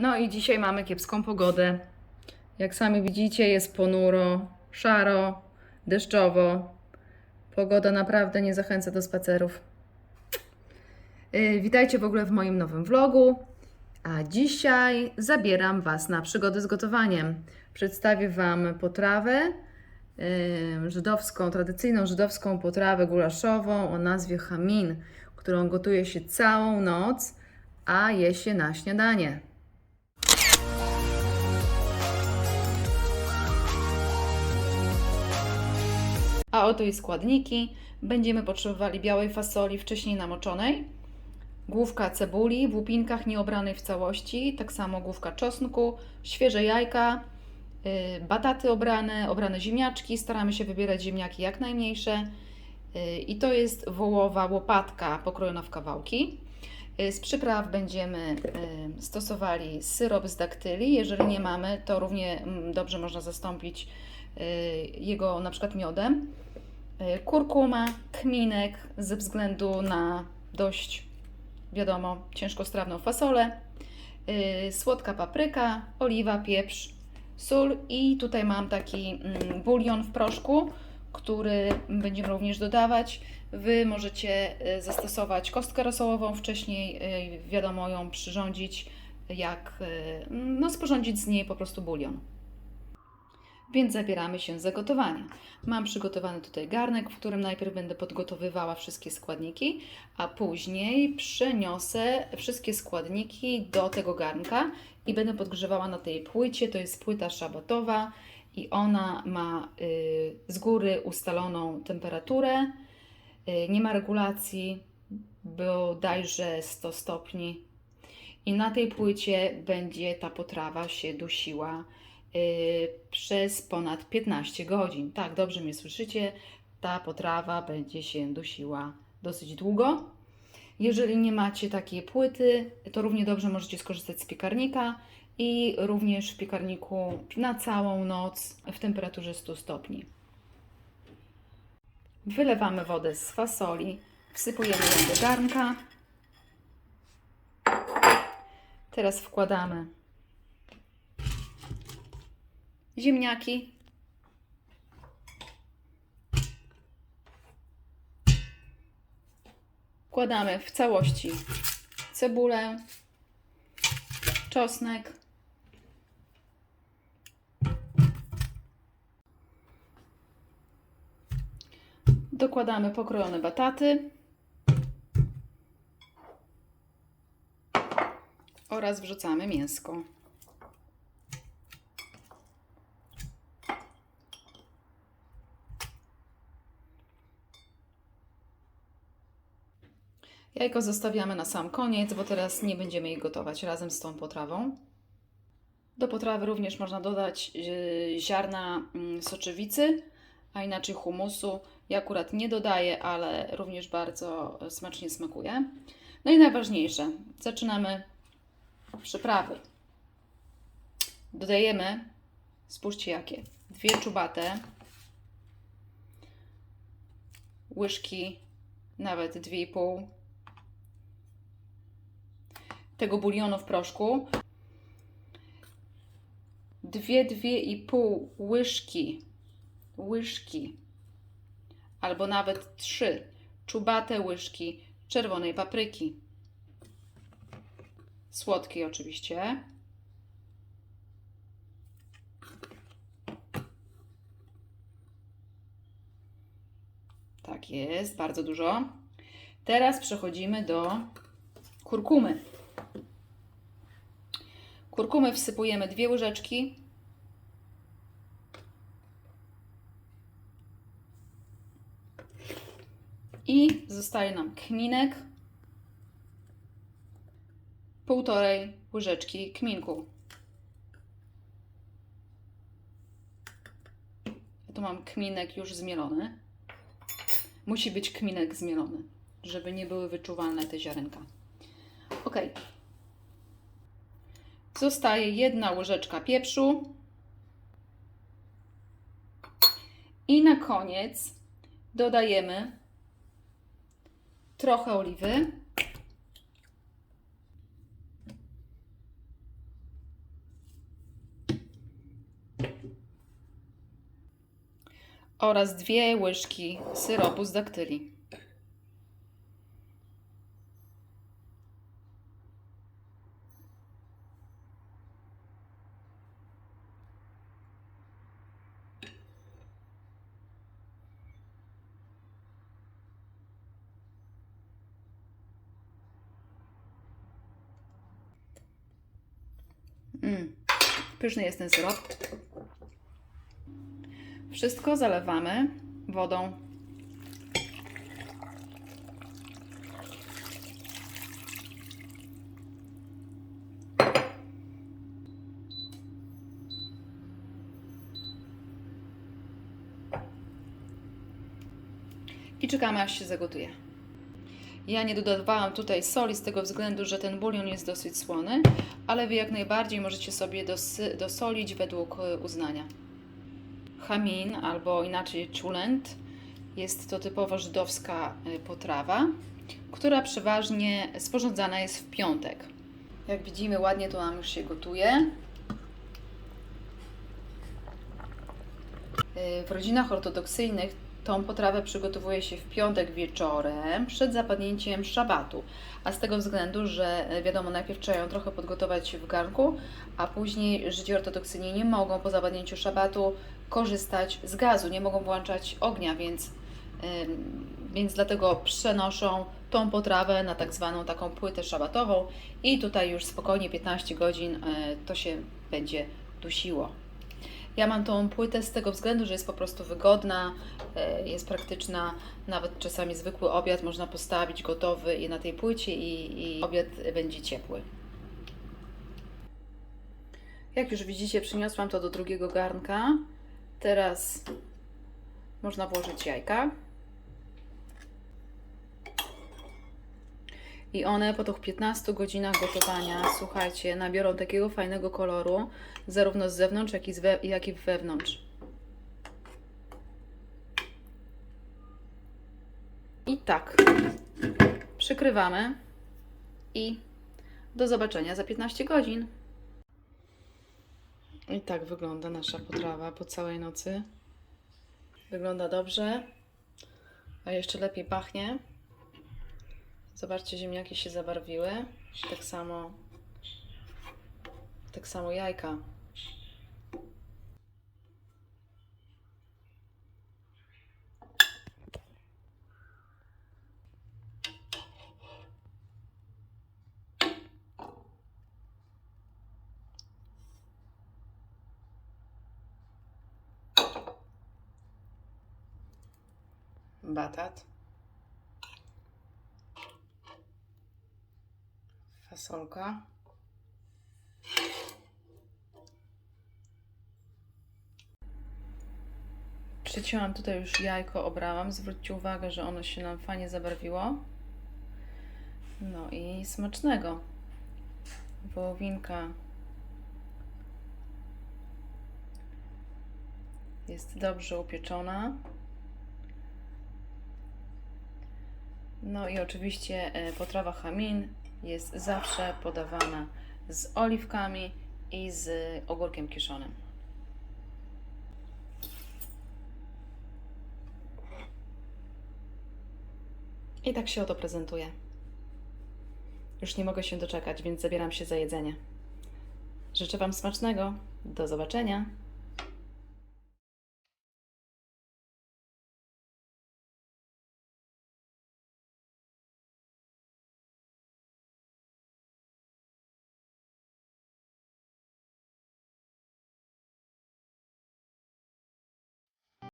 No i dzisiaj mamy kiepską pogodę. Jak sami widzicie, jest ponuro, szaro, deszczowo. Pogoda naprawdę nie zachęca do spacerów. Yy, Witajcie w ogóle w moim nowym vlogu. A dzisiaj zabieram Was na przygody z gotowaniem. Przedstawię Wam potrawę yy, żydowską, tradycyjną żydowską potrawę gulaszową o nazwie chamin, którą gotuje się całą noc, a je się na śniadanie. A oto i składniki. Będziemy potrzebowali białej fasoli wcześniej namoczonej, główka cebuli w łupinkach nieobranej w całości, tak samo główka czosnku, świeże jajka, y, bataty obrane, obrane ziemniaczki. Staramy się wybierać ziemniaki jak najmniejsze. Y, I to jest wołowa łopatka pokrojona w kawałki. Y, Z przypraw będziemy stosowali syrop z daktyli. Jeżeli nie mamy, to równie mm, dobrze można zastąpić jego na przykład miodem. Y, Kurkuma, kminek ze względu na dość, wiadomo, ciężkostrawną fasolę. y, Słodka papryka, oliwa, pieprz, sól i tutaj mam taki mm, bulion w proszku, który będziemy również dodawać. Wy możecie y, zastosować kostkę rosołową wcześniej, wiadomo ją przyrządzić, jak no, sporządzić z niej po prostu bulion. Więc zabieramy się za gotowanie. Mam przygotowany tutaj garnek, w którym najpierw będę podgotowywała wszystkie składniki, a później przeniosę wszystkie składniki do tego garnka i będę podgrzewała na tej płycie. To jest płyta szabatowa i ona ma y, z góry ustaloną temperaturę. Y, nie ma regulacji, bodajże 100 stopni. I na tej płycie będzie ta potrawa się dusiła przez ponad 15 godzin. Tak, dobrze mnie słyszycie. Ta potrawa będzie się dusiła dosyć długo. Jeżeli nie macie takiej płyty, to równie dobrze możecie skorzystać z piekarnika i również w piekarniku na całą noc w temperaturze 100 stopni. Wylewamy wodę z fasoli, wsypujemy ją do garnka. Teraz wkładamy ziemniaki. Wkładamy w całości cebulę, czosnek, dokładamy pokrojone bataty oraz wrzucamy mięsko. Jajko zostawiamy na sam koniec, bo teraz nie będziemy je gotować razem z tą potrawą. Do potrawy również można dodać yy, ziarna mm, soczewicy, a inaczej humusu. Ja akurat nie dodaję, ale również bardzo smacznie smakuje. No i najważniejsze, zaczynamy przyprawy. Dodajemy, spójrzcie jakie, dwie czubate, łyżki, nawet dwie i pół tego bulionu w proszku. Dwie, dwie i pół łyżki, łyżki, albo nawet trzy czubate łyżki czerwonej papryki. Słodkiej oczywiście. Tak jest, bardzo dużo. Teraz przechodzimy do kurkumy. Kurkumy wsypujemy dwie łyżeczki. I zostaje nam kminek. Półtorej łyżeczki kminku. Ja tu mam kminek już zmielony. Musi być kminek zmielony, żeby nie były wyczuwalne te ziarenka. Ok. Zostaje jedna łyżeczka pieprzu. I na koniec dodajemy trochę oliwy. oraz dwie łyżki syropu z daktyli. Mm. Pyszny jest ten syrop. Wszystko zalewamy wodą. I czekamy aż się zagotuje. Ja nie dodawałam tutaj soli z tego względu, że ten bulion jest dosyć słony, ale Wy jak najbardziej możecie sobie dosolić według e, uznania. Chamin, albo inaczej czulent, jest to typowo żydowska e, potrawa, która przeważnie sporządzana jest w piątek. Jak widzimy, ładnie to nam już się gotuje. E, W rodzinach ortodoksyjnych tą potrawę przygotowuje się w piątek wieczorem przed zapadnięciem szabatu. A z tego względu, że e, wiadomo, najpierw trzeba ją trochę podgotować w garnku, a później Żydzi ortodoksyjni nie mogą po zapadnięciu szabatu korzystać z gazu, nie mogą włączać ognia, więc, więc dlatego przenoszą tą potrawę na tak zwaną taką płytę szabatową i tutaj już spokojnie 15 godzin y, to się będzie dusiło. Ja mam tą płytę z tego względu, że jest po prostu wygodna, e, jest praktyczna. Nawet czasami zwykły obiad można postawić gotowy i na tej płycie i, i obiad będzie ciepły. Jak już widzicie, przyniosłam to do drugiego garnka. Teraz można włożyć jajka. I one po tych 15 godzinach gotowania, słuchajcie, nabiorą takiego fajnego koloru, zarówno z zewnątrz, jak i, z we, jak i wewnątrz. I tak, przykrywamy i do zobaczenia za 15 godzin. I tak wygląda nasza potrawa po całej nocy. Wygląda dobrze, a jeszcze lepiej pachnie. Zobaczcie, ziemniaki się zabarwiły. Tak samo, tak samo jajka. Batat. Fasolka. Przycięłam tutaj już jajko, obrałam. Zwróćcie uwagę, że ono się nam fajnie zabarwiło. No i smacznego. Wołowinka jest dobrze upieczona. No i oczywiście e, potrawa chamin jest zawsze podawana z oliwkami i z ogórkiem kiszonym. I tak się oto prezentuje. Już nie mogę się doczekać, więc zabieram się za jedzenie. Życzę Wam smacznego. Do zobaczenia.